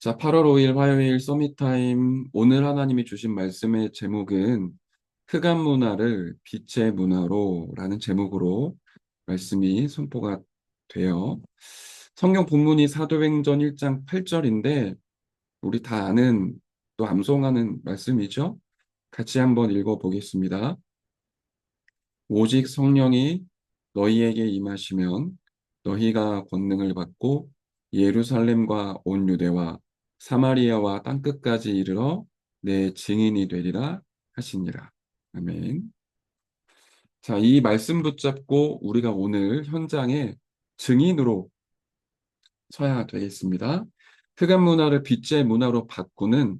자, 8월 5일 화요일 서밋타임. 오늘 하나님이 주신 말씀의 제목은 흑암 문화를 빛의 문화로 라는 제목으로 말씀이 선포가 돼요. 성경 본문이 사도행전 1장 8절인데 우리 다 아는 또 암송하는 말씀이죠. 같이 한번 읽어 보겠습니다. 오직 성령이 너희에게 임하시면 너희가 권능을 받고 예루살렘과 온 유대와 사마리아와 땅끝까지 이르러 내 증인이 되리라 하시니라. 아멘. 자, 이 말씀 붙잡고 우리가 오늘 현장에 증인으로 서야 되겠습니다. 흑암 문화를 빛의 문화로 바꾸는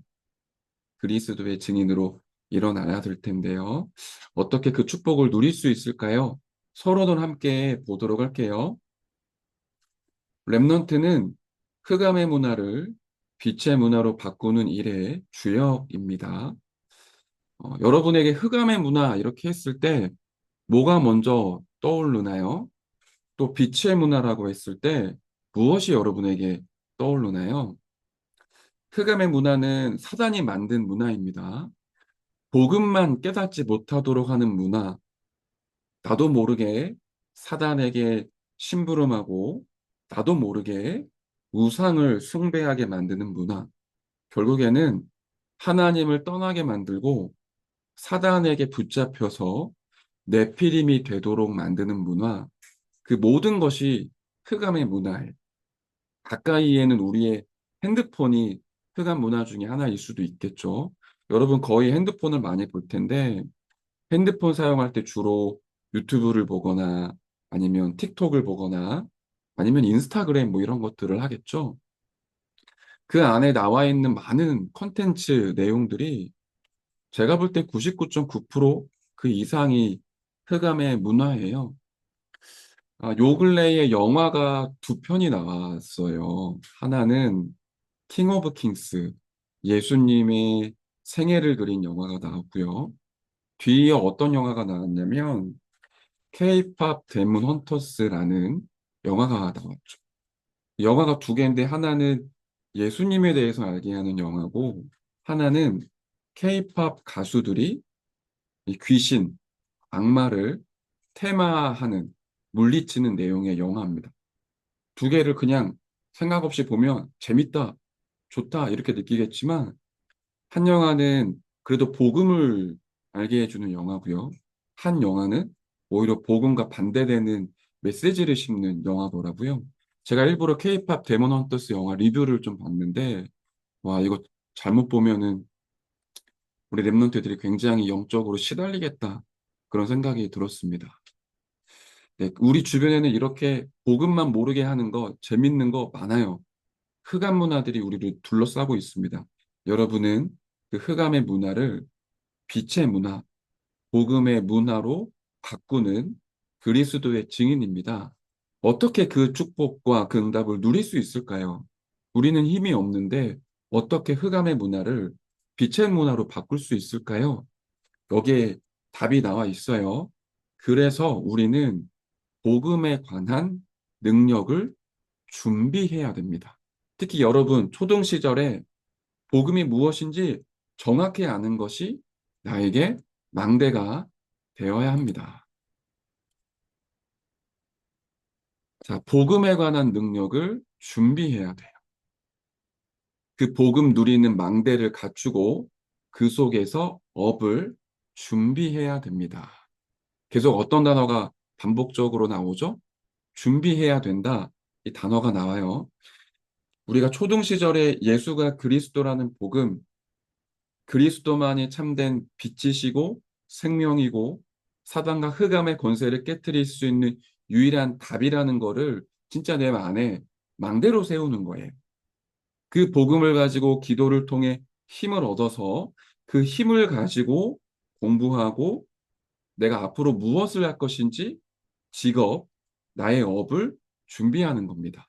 그리스도의 증인으로 일어나야 될 텐데요. 어떻게 그 축복을 누릴 수 있을까요? 서로는 함께 보도록 할게요. 랩넌트는 흑암의 문화를 빛의 문화로 바꾸는 일의 주역입니다. 어, 여러분에게 흑암의 문화 이렇게 했을 때 뭐가 먼저 떠오르나요? 또 빛의 문화라고 했을 때 무엇이 여러분에게 떠오르나요? 흑암의 문화는 사단이 만든 문화입니다. 복음만 깨닫지 못하도록 하는 문화, 나도 모르게 사단에게 심부름하고 나도 모르게 우상을 숭배하게 만드는 문화. 결국에는 하나님을 떠나게 만들고 사단에게 붙잡혀서 내피림이 되도록 만드는 문화. 그 모든 것이 흑암의 문화예요. 가까이에는 우리의 핸드폰이 흑암 문화 중에 하나일 수도 있겠죠. 여러분 거의 핸드폰을 많이 볼 텐데 핸드폰 사용할 때 주로 유튜브를 보거나 아니면 틱톡을 보거나 아니면 인스타그램 뭐 이런 것들을 하겠죠. 그 안에 나와 있는 많은 컨텐츠 내용들이 제가 볼 때 99.9%그 이상이 흑암의 문화예요. 아, 요 근래에 영화가 두 편이 나왔어요. 하나는 킹 오브 킹스, 예수님의 생애를 그린 영화가 나왔고요. 뒤에 어떤 영화가 나왔냐면 K-팝 데몬 헌터스라는 영화가 나왔죠. 영화가 두 개인데 하나는 예수님에 대해서 알게 하는 영화고 하나는 K-팝 가수들이 귀신, 악마를 테마하는 물리치는 내용의 영화입니다. 두 개를 그냥 생각 없이 보면 재밌다, 좋다 이렇게 느끼겠지만 한 영화는 그래도 복음을 알게 해주는 영화고요. 한 영화는 오히려 복음과 반대되는 메시지를 심는 영화더라고요. 제가 일부러 K-팝 데몬 헌터스 영화 리뷰를 좀 봤는데 와 이거 잘못 보면은 우리 랩런트들이 굉장히 영적으로 시달리겠다 그런 생각이 들었습니다. 네, 우리 주변에는 이렇게 복음만 모르게 하는 거 재밌는 거 많아요. 흑암 문화들이 우리를 둘러싸고 있습니다. 여러분은 그 흑암의 문화를 빛의 문화, 복음의 문화로 바꾸는 그리스도의 증인입니다. 어떻게 그 축복과 그 응답을 누릴 수 있을까요? 우리는 힘이 없는데 어떻게 흑암의 문화를 빛의 문화로 바꿀 수 있을까요? 여기에 답이 나와 있어요. 그래서 우리는 복음에 관한 능력을 준비해야 됩니다. 특히 여러분 초등 시절에 복음이 무엇인지 정확히 아는 것이 나에게 망대가 되어야 합니다. 자, 복음에 관한 능력을 준비해야 돼요. 그 복음 누리는 망대를 갖추고 그 속에서 업을 준비해야 됩니다. 계속 어떤 단어가 반복적으로 나오죠? 준비해야 된다. 이 단어가 나와요. 우리가 초등 시절에 예수가 그리스도라는 복음, 그리스도만이 참된 빛이시고 생명이고 사단과 흑암의 권세를 깨뜨릴 수 있는 유일한 답이라는 거를 진짜 내 안에 망대로 세우는 거예요. 그 복음을 가지고 기도를 통해 힘을 얻어서 그 힘을 가지고 공부하고 내가 앞으로 무엇을 할 것인지 직업, 나의 업을 준비하는 겁니다.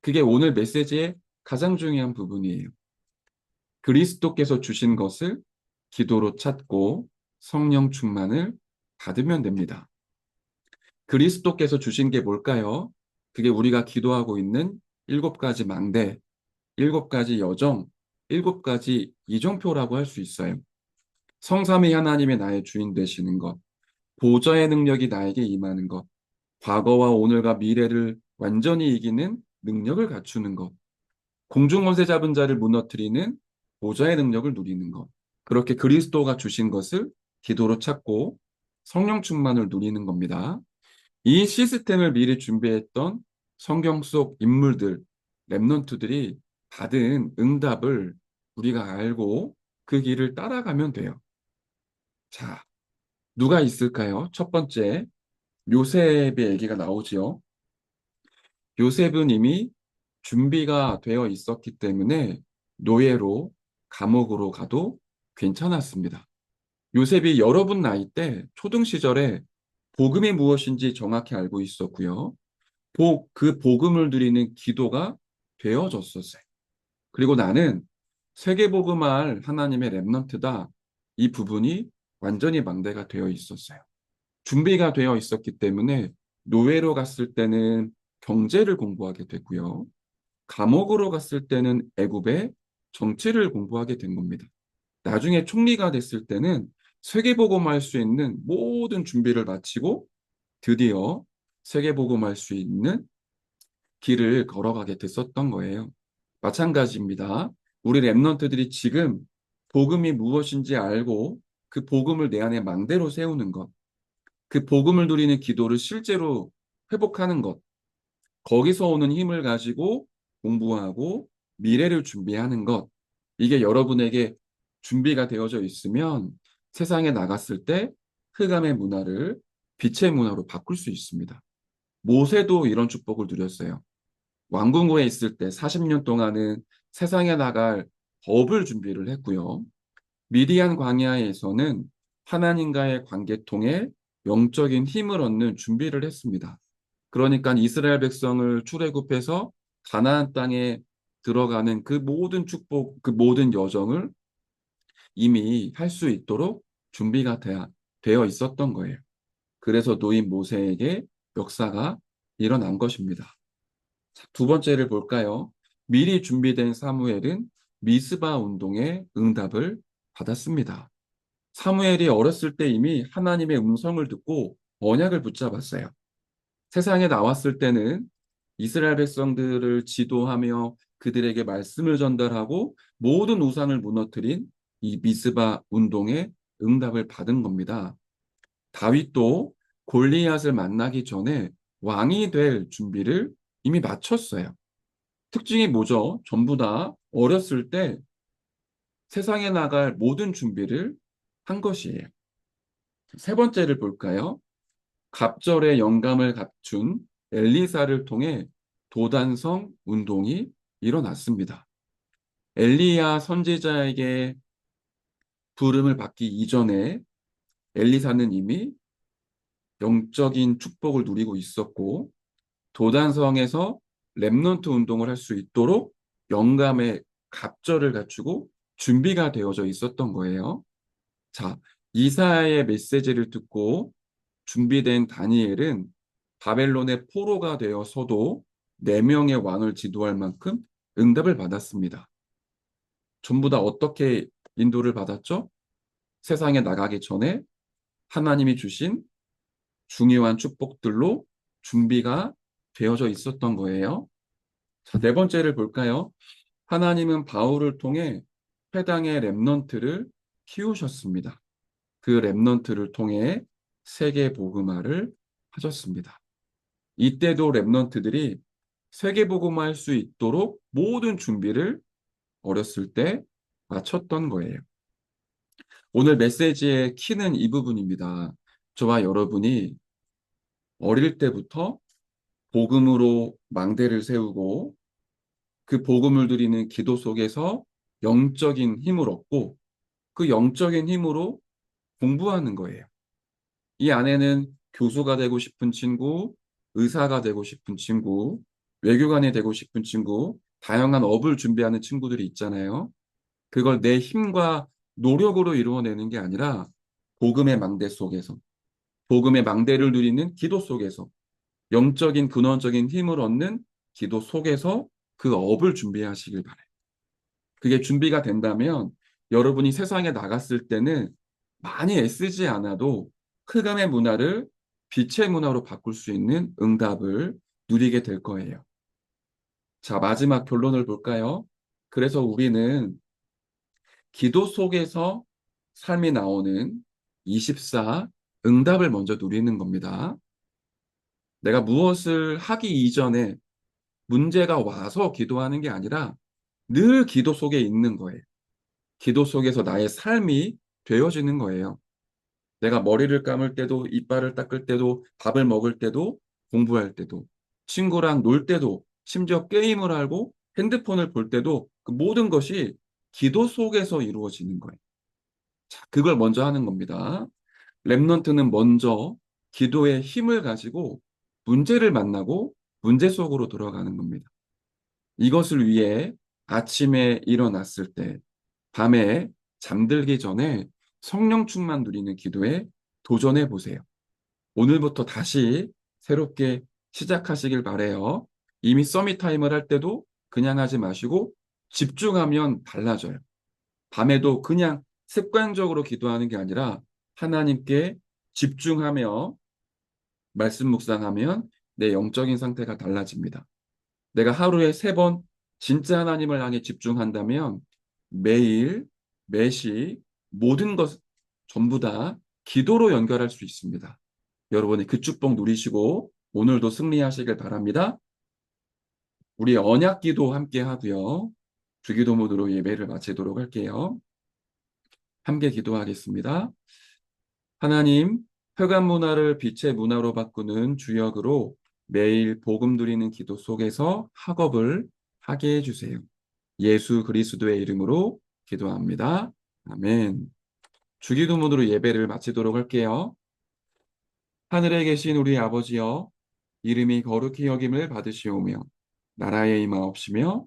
그게 오늘 메시지의 가장 중요한 부분이에요. 그리스도께서 주신 것을 기도로 찾고 성령 충만을 받으면 됩니다. 그리스도께서 주신 게 뭘까요? 그게 우리가 기도하고 있는 일곱 가지 망대, 일곱 가지 여정, 일곱 가지 이정표라고 할 수 있어요. 성삼위 하나님의 나의 주인 되시는 것, 보좌의 능력이 나에게 임하는 것, 과거와 오늘과 미래를 완전히 이기는 능력을 갖추는 것, 공중원세 잡은 자를 무너뜨리는 보좌의 능력을 누리는 것, 그렇게 그리스도가 주신 것을 기도로 찾고 성령 충만을 누리는 겁니다. 이 시스템을 미리 준비했던 성경 속 인물들, 랩넌트들이 받은 응답을 우리가 알고 그 길을 따라가면 돼요. 자, 누가 있을까요? 첫 번째, 요셉의 얘기가 나오지요. 요셉은 이미 준비가 되어 있었기 때문에 노예로 감옥으로 가도 괜찮았습니다. 요셉이 여러분 나이 때 초등 시절에 복음이 무엇인지 정확히 알고 있었고요. 복, 그 복음을 드리는 기도가 되어졌었어요. 그리고 나는 세계복음할 하나님의 랩넌트다. 이 부분이 완전히 망대가 되어 있었어요. 준비가 되어 있었기 때문에 노예로 갔을 때는 경제를 공부하게 됐고요. 감옥으로 갔을 때는 애굽의 정치를 공부하게 된 겁니다. 나중에 총리가 됐을 때는 세계복음할 수 있는 모든 준비를 마치고 드디어 세계복음할 수 있는 길을 걸어가게 됐었던 거예요. 마찬가지입니다. 우리 랩런트들이 지금 복음이 무엇인지 알고 그 복음을 내 안에 망대로 세우는 것, 그 복음을 누리는 기도를 실제로 회복하는 것, 거기서 오는 힘을 가지고 공부하고 미래를 준비하는 것, 이게 여러분에게 준비가 되어져 있으면 세상에 나갔을 때 흑암의 문화를 빛의 문화로 바꿀 수 있습니다. 모세도 이런 축복을 누렸어요. 왕궁후에 있을 때 40년 동안은 세상에 나갈 법을 준비를 했고요. 미디안 광야에서는 하나님과의 관계 통해 영적인 힘을 얻는 준비를 했습니다. 그러니까 이스라엘 백성을 출애굽해서 가나안 땅에 들어가는 그 모든 축복, 그 모든 여정을 이미 할 수 있도록 준비가 되어 있었던 거예요. 그래서 노인 모세에게 역사가 일어난 것입니다. 두 번째를 볼까요? 미리 준비된 사무엘은 미스바 운동의 응답을 받았습니다. 사무엘이 어렸을 때 이미 하나님의 음성을 듣고 언약을 붙잡았어요. 세상에 나왔을 때는 이스라엘 백성들을 지도하며 그들에게 말씀을 전달하고 모든 우상을 무너뜨린 이 미스바 운동의 응답을 받은 겁니다. 다윗도 골리앗을 만나기 전에 왕이 될 준비를 이미 마쳤어요. 특징이 뭐죠? 전부 다 어렸을 때 세상에 나갈 모든 준비를 한 것이에요. 세 번째를 볼까요? 갑절의 영감을 갖춘 엘리사를 통해 도단성 운동이 일어났습니다. 엘리야 선지자에게 부름을 받기 이전에 엘리사는 이미 영적인 축복을 누리고 있었고 도단성에서 랩넌트 운동을 할 수 있도록 영감의 갑절을 갖추고 준비가 되어져 있었던 거예요. 자, 이사야의 메시지를 듣고 준비된 다니엘은 바벨론의 포로가 되어서도 네 명의 왕을 지도할 만큼 응답을 받았습니다. 전부 다 어떻게 인도를 받았죠? 세상에 나가기 전에 하나님이 주신 중요한 축복들로 준비가 되어져 있었던 거예요. 자, 네 번째를 볼까요? 하나님은 바울을 통해 회당의 랩넌트를 키우셨습니다. 그 랩넌트를 통해 세계 복음화를 하셨습니다. 이때도 랩넌트들이 세계 복음화할 수 있도록 모든 준비를 어렸을 때 마쳤던 거예요. 오늘 메시지의 키는 이 부분입니다. 저와 여러분이 어릴 때부터 복음으로 망대를 세우고 그 복음을 드리는 기도 속에서 영적인 힘을 얻고 그 영적인 힘으로 공부하는 거예요. 이 안에는 교수가 되고 싶은 친구, 의사가 되고 싶은 친구, 외교관이 되고 싶은 친구, 다양한 업을 준비하는 친구들이 있잖아요. 그걸 내 힘과 노력으로 이루어내는 게 아니라 복음의 망대 속에서, 복음의 망대를 누리는 기도 속에서, 영적인 근원적인 힘을 얻는 기도 속에서 그 업을 준비하시길 바래요. 그게 준비가 된다면 여러분이 세상에 나갔을 때는 많이 애쓰지 않아도 흑암의 문화를 빛의 문화로 바꿀 수 있는 응답을 누리게 될 거예요. 자, 마지막 결론을 볼까요? 그래서 우리는 기도 속에서 삶이 나오는 24 응답을 먼저 누리는 겁니다. 내가 무엇을 하기 이전에 문제가 와서 기도하는 게 아니라 늘 기도 속에 있는 거예요. 기도 속에서 나의 삶이 되어지는 거예요. 내가 머리를 감을 때도, 이빨을 닦을 때도, 밥을 먹을 때도, 공부할 때도, 친구랑 놀 때도, 심지어 게임을 하고 핸드폰을 볼 때도 그 모든 것이 기도 속에서 이루어지는 거예요. 자, 그걸 먼저 하는 겁니다. 랩넌트는 먼저 기도의 힘을 가지고 문제를 만나고 문제 속으로 들어가는 겁니다. 이것을 위해 아침에 일어났을 때, 밤에 잠들기 전에 성령 충만 누리는 기도에 도전해 보세요. 오늘부터 다시 새롭게 시작하시길 바래요. 이미 서밋 타임을 할 때도 그냥 하지 마시고 집중하면 달라져요. 밤에도 그냥 습관적으로 기도하는 게 아니라 하나님께 집중하며 말씀 묵상하면 내 영적인 상태가 달라집니다. 내가 하루에 세 번 진짜 하나님을 향해 집중한다면 매일, 매시 모든 것 전부 다 기도로 연결할 수 있습니다. 여러분이 그 축복 누리시고 오늘도 승리하시길 바랍니다. 우리 언약 기도 함께 하고요. 주기도 모드로 예배를 마치도록 할게요. 함께 기도하겠습니다. 하나님, 흑암 문화를 빛의 문화로 바꾸는 주역으로 매일 복음 누리는 기도 속에서 학업을 하게 해주세요. 예수 그리스도의 이름으로 기도합니다. 아멘. 주기도문으로 예배를 마치도록 할게요. 하늘에 계신 우리 아버지여, 이름이 거룩히 여김을 받으시오며, 나라의 임하옵시며,